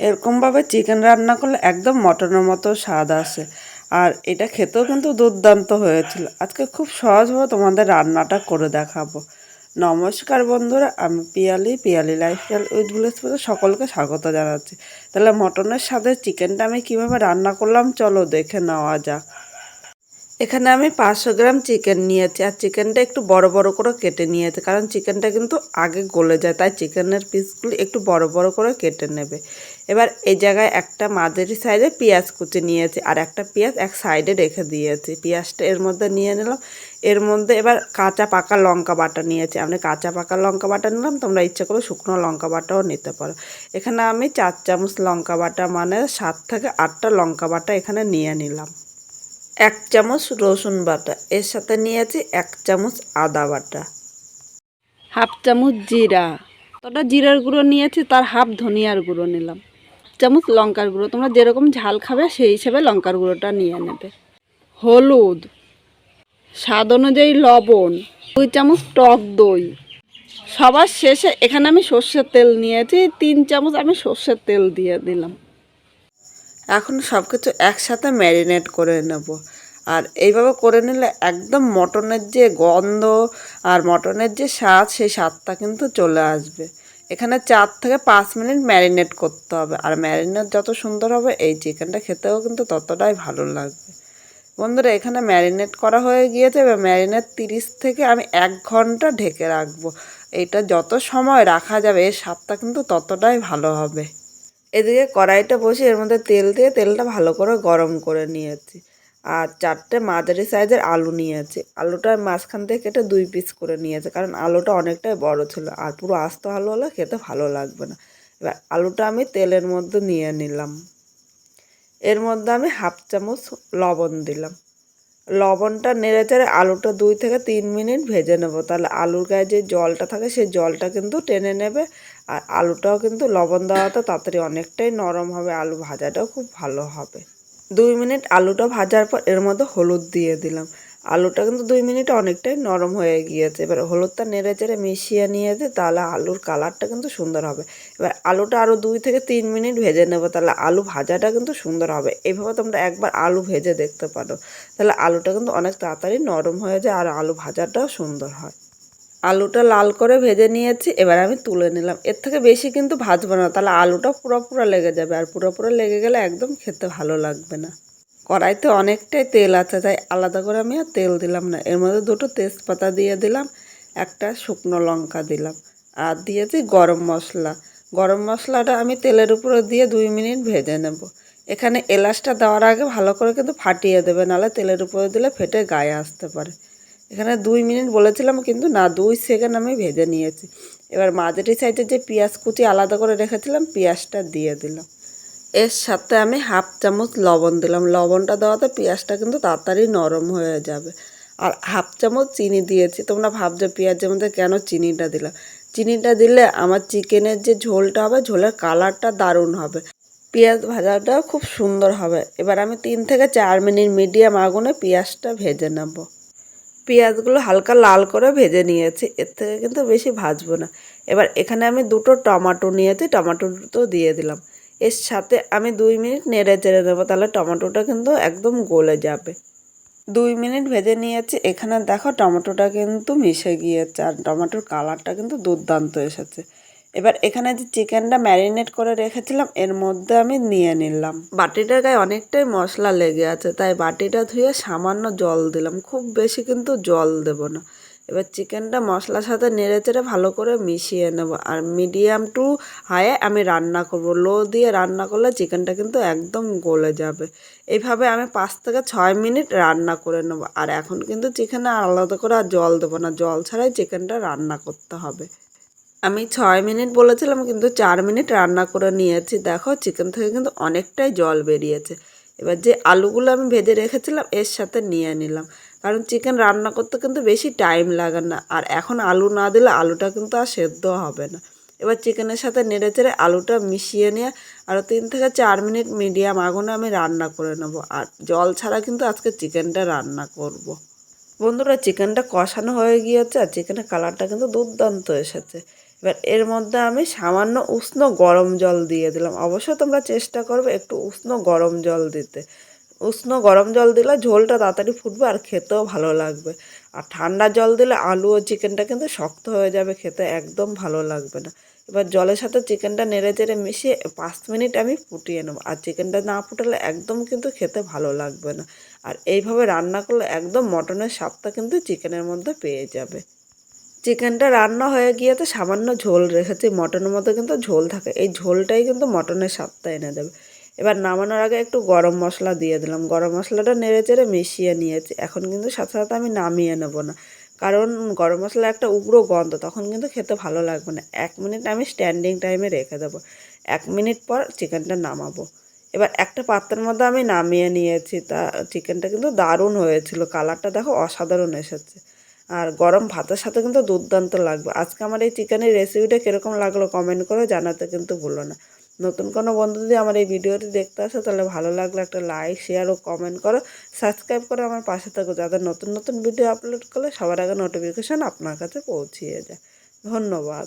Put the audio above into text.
এরকমভাবে চিকেন রান্না করলে একদম মটনের মতো স্বাদ আসে। আর এটা খেতেও কিন্তু দুর্দান্ত হয়েছিল। আজকে খুব সহজভাবে তোমাদের রান্নাটা করে দেখাবো। নমস্কার বন্ধুরা, আমি Piyali Piyali lifestyle with village সকলকে স্বাগত জানাচ্ছি। তাহলে মটনের সাথে চিকেনটা আমি কীভাবে রান্না করলাম, চলো দেখে নেওয়া যাক। এখানে আমি পাঁচশো গ্রাম চিকেন নিয়েছি, আর চিকেনটা একটু বড় বড় করে কেটে নিয়েছি, কারণ চিকেনটা কিন্তু আগে গলে যায়, তাই চিকেনের পিসগুলি একটু বড় বড় করে কেটে নেবে। এবার এই জায়গায় একটা মাঝারি সাইডে পেঁয়াজ কুচি নিয়েছি, আর একটা পেঁয়াজ এক সাইডে রেখে দিয়েছি। পেঁয়াজটা এর মধ্যে নিয়ে নিলাম, এর মধ্যে এবার কাঁচা পাকা লঙ্কা বাটা নিয়েছি। আমি কাঁচা পাকা লঙ্কা বাটা নিলাম, তোমরা ইচ্ছা করে শুকনো লঙ্কা বাটাও নিতে পারো। এখানে আমি চার চামচ লঙ্কা বাটা মানে সাত থেকে আটটা লঙ্কা বাটা এখানে নিয়ে নিলাম। এক চামচ রসুন বাটা, এর সাথে নিয়েছি এক চামচ আদা বাটা। হাফ চামচ জিরা। তোটা জিরার গুঁড়ো নিয়েছি, তার হাফ ধনিয়ার গুঁড়ো নিলাম। চামচ লঙ্কার গুঁড়ো, তোমরা যেরকম ঝাল খাবে সেই হিসেবে লঙ্কার গুঁড়োটা নিয়ে নেবে। হলুদ। স্বাদ অনুযায়ী লবণ, দুই চামচ টক দই। সবার শেষে এখানে আমি সর্ষের তেল নিয়েছি, তিন চামচ আমি সর্ষের তেল দিয়ে দিলাম। এখন সব কিছু একসাথে ম্যারিনেট করে নেব। আর এইভাবে করে নিলে একদম মটনের যে গন্ধ আর মটনের যে স্বাদ, সেই স্বাদটা কিন্তু চলে আসবে। এখানে চার থেকে পাঁচ মিনিট ম্যারিনেট করতে হবে। আর ম্যারিনেট যত সুন্দর হবে, এই চিকেনটা খেতেও কিন্তু ততটাই ভালো লাগবে। বন্ধুরা, এখানে ম্যারিনেট করা হয়ে গিয়েছে। এবার ম্যারিনেট তিরিশ থেকে আমি এক ঘণ্টা ঢেকে রাখব। এটা যত সময় রাখা যাবে, এর স্বাদটা কিন্তু ততটাই ভালো হবে। এদিকে কড়াইটা বসে এর মধ্যে তেল দিয়ে তেলটা ভালো করে গরম করে নিয়েছি। আর চারটে মাঝারি সাইজের আলু নিয়েছি। আলুটা মাঝখান থেকে কেটে দুই পিস করে নিয়েছে, কারণ আলুটা অনেকটাই বড় ছিল আর পুরো আস্ত আলু হলে খেতে ভালো লাগবে না। এবার আলুটা আমি তেলের মধ্যে নিয়ে নিলাম। এর মধ্যে আমি হাফ চামচ লবণ দিলাম। লবণটা নেড়ে চেড়ে আলুটা দুই থেকে তিন মিনিট ভেজে নেব। তাহলে আলুর গায়ে যে জলটা থাকে সেই জলটা কিন্তু টেনে নেবে। আর আলুটাও কিন্তু লবণ দেওয়াতে তাড়াতাড়ি অনেকটাই নরম হবে, আলু ভাজাটাও খুব ভালো হবে। দুই মিনিট আলুটা ভাজার পর এর মধ্যে হলুদ দিয়ে দিলাম। আলুটা কিন্তু দুই মিনিটে অনেকটাই নরম হয়ে গিয়েছে। এবার হলুদটা নেড়ে চেড়ে মিশিয়ে নিয়েছে, তাহলে আলুর কালারটা কিন্তু সুন্দর হবে। এবার আলুটা আরও দুই থেকে তিন মিনিট ভেজে নেব, তাহলে আলু ভাজাটা কিন্তু সুন্দর হবে। এইভাবে তোমরা একবার আলু ভেজে দেখতে পারো। তাহলে আলুটা কিন্তু অনেক তাড়াতাড়ি নরম হয়ে যায় আর আলু ভাজাটাও সুন্দর হয়। আলুটা লাল করে ভেজে নিয়েছি, এবার আমি তুলে নিলাম। এর থেকে বেশি কিন্তু ভাজবো না, তাহলে আলুটা পুরো পুরো লেগে যাবে। আর পুরো পুরো লেগে গেলে একদম খেতে ভালো লাগবে না। কড়াইতে অনেকটাই তেল আছে, তাই আলাদা করে আমি আর তেল দিলাম না। এর মধ্যে দুটো তেজপাতা দিয়ে দিলাম, একটা শুকনো লঙ্কা দিলাম, আর দিয়েছি গরম মশলা। গরম মশলাটা আমি তেলের উপরে দিয়ে দুই মিনিট ভেজে নেব। এখানে এলাচটা দেওয়ার আগে ভালো করে কিন্তু ফাটিয়ে দেবে, নাহলে তেলের উপরে দিলে ফেটে গায়ে আসতে পারে। এখানে দুই মিনিট বলেছিলাম, কিন্তু না, দুই সেকেন্ড আমি ভেজে নিয়েছি। এবার মাঝারি সাইজের যে পেঁয়াজ কুচি আলাদা করে রেখেছিলাম, পেঁয়াজটা দিয়ে দিলাম। এর সাথে আমি হাফ চামচ লবণ দিলাম। লবণটা দেওয়াতে পেঁয়াজটা কিন্তু তাড়াতাড়ি নরম হয়ে যাবে। আর হাফ চামচ চিনি দিয়েছি। তোমরা ভাবছ পেঁয়াজের মধ্যে কেন চিনিটা দিলাম চিনিটা দিলে আমার চিকেনের যে ঝোলটা হবে, ঝোলের কালারটা দারুণ হবে। পেঁয়াজ ভাজাটাও খুব সুন্দর হবে। এবার আমি তিন থেকে চার মিনিট মিডিয়াম আগুনে পেঁয়াজটা ভেজে নেব। পেঁয়াজগুলো হালকা লাল করে ভেজে নিয়েছি। এর থেকে কিন্তু বেশি ভাজবো না। এবার এখানে আমি দুটো টমাটো নিয়েছি। টমাটো তো দিয়ে দিলাম। এর সাথে আমি দুই মিনিট নেড়ে চেড়ে দেবো, তাহলে টমেটোটা কিন্তু একদম গলে যাবে। দুই মিনিট ভেজে নিয়েছি, এখানে দেখো টমেটোটা কিন্তু মিশে গিয়েছে আর টমেটোর কালারটা কিন্তু দুর্দান্ত এসেছে। এবার এখানে যে চিকেনটা ম্যারিনেট করে রেখেছিলাম, এর মধ্যে আমি নিয়ে নিলাম। বাটিটার গায়ে অনেকটাই মশলা লেগে আছে, তাই বাটিটা ধুয়ে সামান্য জল দিলাম, খুব বেশি কিন্তু জল দেব না। এবার চিকেনটা মশলার সাথে নেড়ে চেড়ে ভালো করে মিশিয়ে নেব। আর মিডিয়াম টু হাইয়ে আমি রান্না করব। লো দিয়ে রান্না করলে চিকেনটা কিন্তু একদম গলে যাবে। এইভাবে আমি পাঁচ থেকে ছয় মিনিট রান্না করে নেব। আর এখন কিন্তু চিকেনে আলাদা করে আর জল দেবো না। জল ছাড়াই চিকেনটা রান্না করতে হবে। আমি ছয় মিনিট বলেছিলাম, কিন্তু চার মিনিট রান্না করে নিয়েছি। দেখো, চিকেন থেকে কিন্তু অনেকটাই জল বেরিয়েছে। এবার যে আলুগুলো আমি ভেজে রেখেছিলাম, এর সাথে নিয়ে নিলাম। কারণ চিকেন রান্না করতে কিন্তু বেশি টাইম লাগে না। আর এখন আলু না দিলে আলুটা কিন্তু আর সেদ্ধ হবে না। এবার চিকেনের সাথে নেড়ে চেড়ে আলুটা মিশিয়ে নিয়ে আরও তিন থেকে চার মিনিট মিডিয়াম আগুনে আমি রান্না করে নেব। আর জল ছাড়া কিন্তু আজকে চিকেনটা রান্না করব। বন্ধুরা চিকেনটা কষানো হয়ে গিয়েছে। আর চিকেনের কালারটা কিন্তু দুর্দান্ত এসেছে। এবার এর মধ্যে আমি সামান্য উষ্ণ গরম জল দিয়ে দিলাম। অবশ্যই তোমরা চেষ্টা করবে একটু উষ্ণ গরম জল দিতে। উষ্ণ গরম জল দিলে ঝোলটা তাড়াতাড়ি ফুটবে আর খেতেও ভালো লাগবে। আর ঠান্ডা জল দিলে আলু ও চিকেনটা কিন্তু শক্ত হয়ে যাবে, খেতে একদম ভালো লাগবে না। এবার জলের সাথে চিকেনটা নেড়ে চেড়ে মিশিয়ে পাঁচ মিনিট আমি ফুটিয়ে নেব। আর চিকেনটা না ফুটালে একদম কিন্তু খেতে ভালো লাগবে না। আর এইভাবে রান্না করলে একদম মটনের স্বাদটা কিন্তু চিকেনের মধ্যে পেয়ে যাবে। চিকেনটা রান্না হয়ে গিয়ে তো সামান্য ঝোল রেখেছি মটনের মতো কিন্তু ঝোল থাকে। এই ঝোলটাই কিন্তু মটনের স্বাদটা এনে দেবে। এবার নামানোর আগে একটু গরম মশলা দিয়ে দিলাম। গরম মশলাটা নেড়ে চেড়ে মিশিয়ে নিয়েছি। এখন কিন্তু সাথে সাথে আমি নামিয়ে নেব না। কারণ গরম মশলা একটা উগ্র গন্ধ, তখন কিন্তু খেতে ভালো লাগবে না। এক মিনিট আমি স্ট্যান্ডিং টাইমে রেখে দেবো। এক মিনিট পর চিকেনটা নামাবো। এবার একটা পাত্রের মধ্যে আমি নামিয়ে নিয়েছি। তা, চিকেনটা কিন্তু দারুণ হয়েছিল। কালারটা দেখো অসাধারণ এসেছে। আর গরম ভাতের সাথে কিন্তু দুর্দান্ত লাগবে। আজকে আমার এই চিকেনের রেসিপিটা কীরকম লাগল কমেন্ট করে জানাতে কিন্তু ভুলো না। নতুন কোনো বন্ধু যদি আমার এই ভিডিওটি দেখতে আসো, তাহলে ভালো লাগলে একটা লাইক শেয়ার ও কমেন্ট করো। সাবস্ক্রাইব করে আমার পাশে থাকো যাদের নতুন নতুন ভিডিও আপলোড করলে সবার আগে নোটিফিকেশান আপনার কাছে পৌঁছিয়ে যায়। ধন্যবাদ।